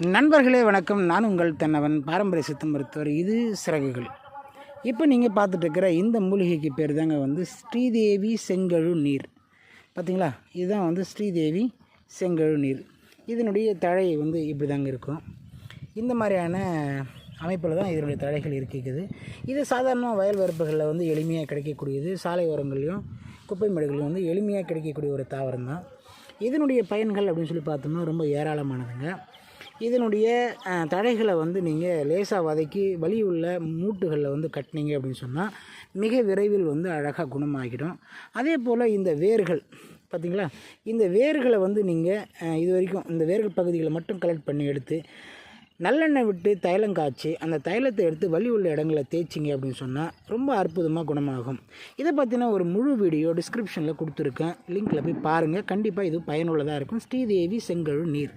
நண்பர்களே வணக்கம். நான் உங்கள் தன்னவன் பாரம்பரிய சித்த மருத்துவர். இது சிறகுகள். இப்போ நீங்கள் பார்த்துட்டு இருக்கிற இந்த மூலிகைக்கு பேர் தாங்க வந்து ஸ்ரீதேவி செங்கழு நீர். பார்த்தீங்களா இதுதான் வந்து ஸ்ரீதேவி செங்கழு நீர். இதனுடைய தழை வந்து இப்படி தாங்க இருக்கும். இந்த மாதிரியான அமைப்பில் தான் இதனுடைய தழைகள் இருக்குது இது சாதாரணமாக வயல் வரப்புகளில் வந்து எளிமையாக கிடைக்கக்கூடியது. சாலை ஓரங்கள்லையும் குப்பை மேடுகளையும் வந்து எளிமையாக கிடைக்கக்கூடிய ஒரு தாவரம் தான். இதனுடைய பயன்கள் அப்படின்னு சொல்லி பார்த்தோம்னா ரொம்ப ஏராளமானதுங்க. இதனுடைய தழைகளை வந்து நீங்கள் லேசாக வதக்கி வலி உள்ள மூட்டுகளில் வந்து கட்டினீங்க அப்படின்னு சொன்னால் மிக விரைவில் வந்து அழகாக குணமாகிடும். அதே போல் இந்த வேர்கள் பார்த்திங்களா இந்த வேர்களை வந்து நீங்கள் இது வரைக்கும் இந்த வேர்கள் பகுதிகளை மட்டும் கலெக்ட் பண்ணி எடுத்து நல்லெண்ணெய் விட்டு தைலம் காய்ச்சி அந்த தைலத்தை எடுத்து வலி உள்ள இடங்களை தேய்ச்சிங்க அப்படின்னு சொன்னால் ரொம்ப அற்புதமாக குணமாகும். இதை பற்றின ஒரு முழு வீடியோ டிஸ்கிரிப்ஷனில் கொடுத்துருக்கேன். லிங்க்கில் போய் பாருங்கள் கண்டிப்பாக இது பயனுள்ளதாக இருக்கும். ஸ்ரீதேவி செங்கழு நீர்